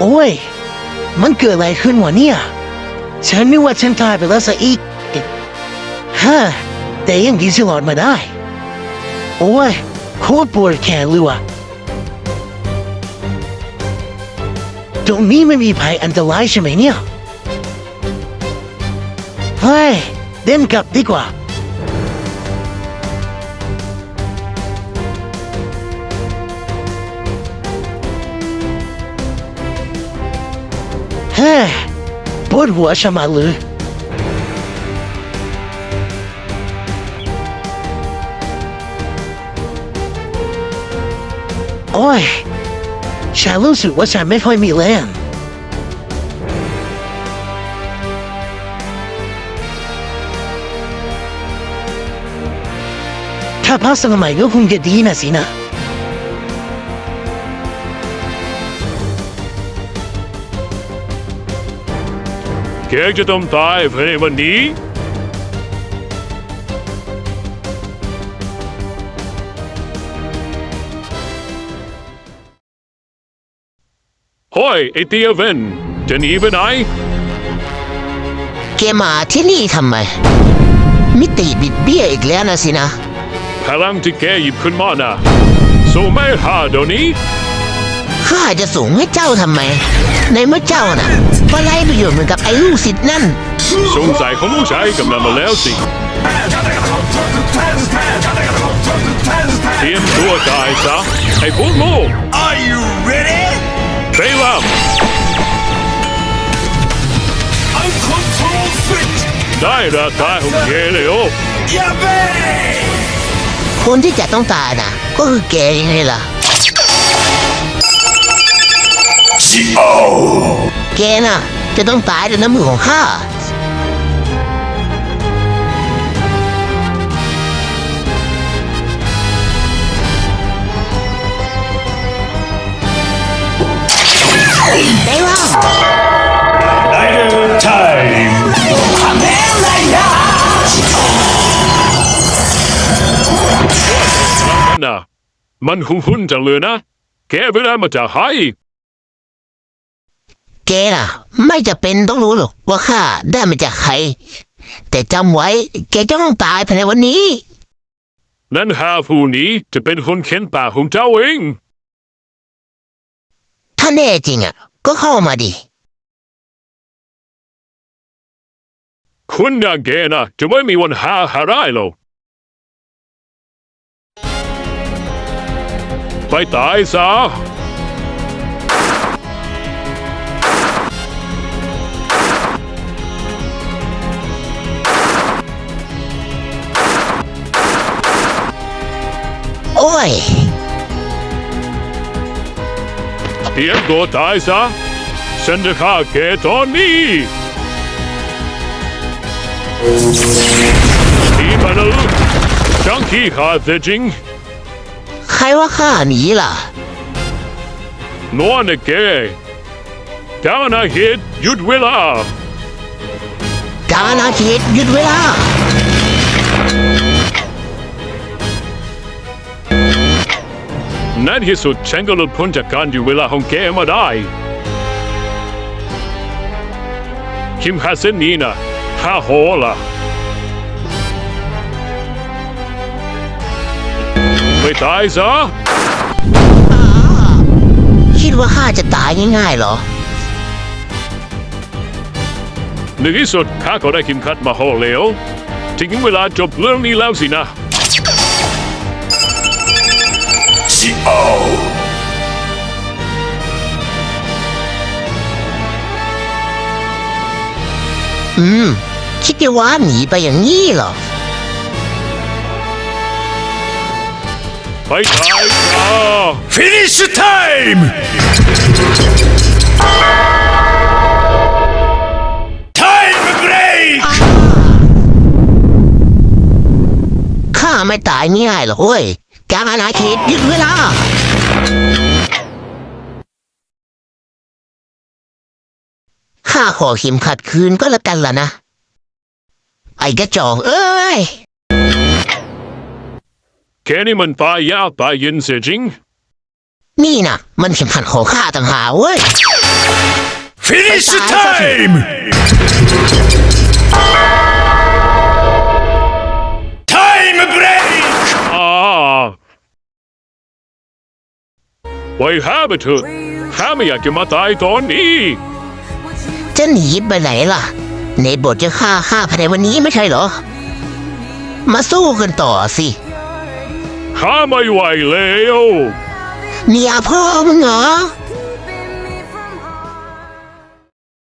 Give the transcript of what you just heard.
โอ้ย มันเกิดอะไรขึ้นวะเนี่ย ฉันนึกว่าฉันตายไปแล้วซะอีกฮะแต่ยังดีสิรอดมาได้ โอ้ย โคตรปวดแขนเลยว่ะตรงนี้ไม่มีภัยอันตรายใช่ไหมเนี่ย เฮ้ย เดินกลับดีกว่า เฮ้ปวดหัวชะมัดเลยโอ้ยฉันรู้สึกว่าฉันไม่ค่อยมีแรงถ้าพักสักหน่อยก็คงจะดีนะสินะ แกจะต้องตายภายในวันนี้โฮ้ยไอเตียเวนจะหนีไปไหน แกมาที่นี่ทำไม มิติบิดเบี้ยอีกแล้วนะสินะ พลังที่แกหยิบขึ้นมาน่ะสู้ไม่หาเดี๋ยวนี้ ข้าจะส่งให้เจ้าทำไม ในเมื่อเจ้าน่ะก็ไล่ประโยชน์เหมือนกับไอ้ลูกศิษย์นั่น สงสัยของลูกชายกำลังมาแล้วสิเตรียมตัวตายซะไอ้พวกโง่ Are you ready? ไปแล้ว Uncontrol switch! ได้ราตายของแกเลยโอ้ Yippee! คนที่จะต้องตายน่ะ ก็คือแกยังไงล่ะ แกน่ะ จะต้องตายด้วยน้ำมือของข้าได้ว่า Time! นั่นน่ะมันหุ่นๆจังเลยนะ แกไปได้มาจากใคร แกน่ะ ไม่จะเป็นต้องรู้หรอกว่าข้าได้มาจากใคร แต่จำไว้แกจะต้องตายภายในวันนี้ นั่นหาผู้นี้จะเป็นคนเข็นป่าของเจ้าเอง ถ้าแน่จริงอะ ก็เข้ามาดิ คุณอย่างแกนะจะไม่มีวันหาหาได้หรอกไปตายซะ โอ้ยเตรียมตัวตายซะฉันจะฆ่าแกตอนนี้ทีมานะลูกจังขี้ขาดเสียจริงใครว่าข้าหนีล่ะนวนะแกกานาเหตุหยุดเวลา การอาเขตหยุดเวลา ในที่สุดฉันก็หลุดพ้นจากการอยู่เวลาของแกมาได้ คิมฮัสเซนนี้นะห้าโหละไปตายซะ คิดว่าข้าจะตายง่ายๆเหรอ ในที่สุดข้าก็ได้คิมคัดมาโหเหลวถึงเวลาจบเรื่องนี้แล้วสินะ อืม คิดจะว่าหนีไปอย่างนี้เหรอ ไปตายซะ Finish time! Time break! ข้าไม่ตายง่ายหรอกเว้ย การอาณาเขตหยุดเวลา ข้าขอเข็มขัดคืนก็แล้วกันล่ะนะ ไอ้กระจอกเอ้ยแกนี่มันตายยากตายเย็นเสียจริง นี่นะมันเข็มขัดของข้าต่างหากเว้ย Finish Bye, bye. time! Time ไว้ห้าไปเถอะข้าไม่อยากจะมาตายตอนนี้จะหนีไปไหนล่ะ ในบทจะฆ่าฆ่าภายในวันนี้ไม่ใช่เหรอ มาสู้กันต่อสิ ข้าไม่ไหวแล้ว เนี่ยพ่อมึงเหรอ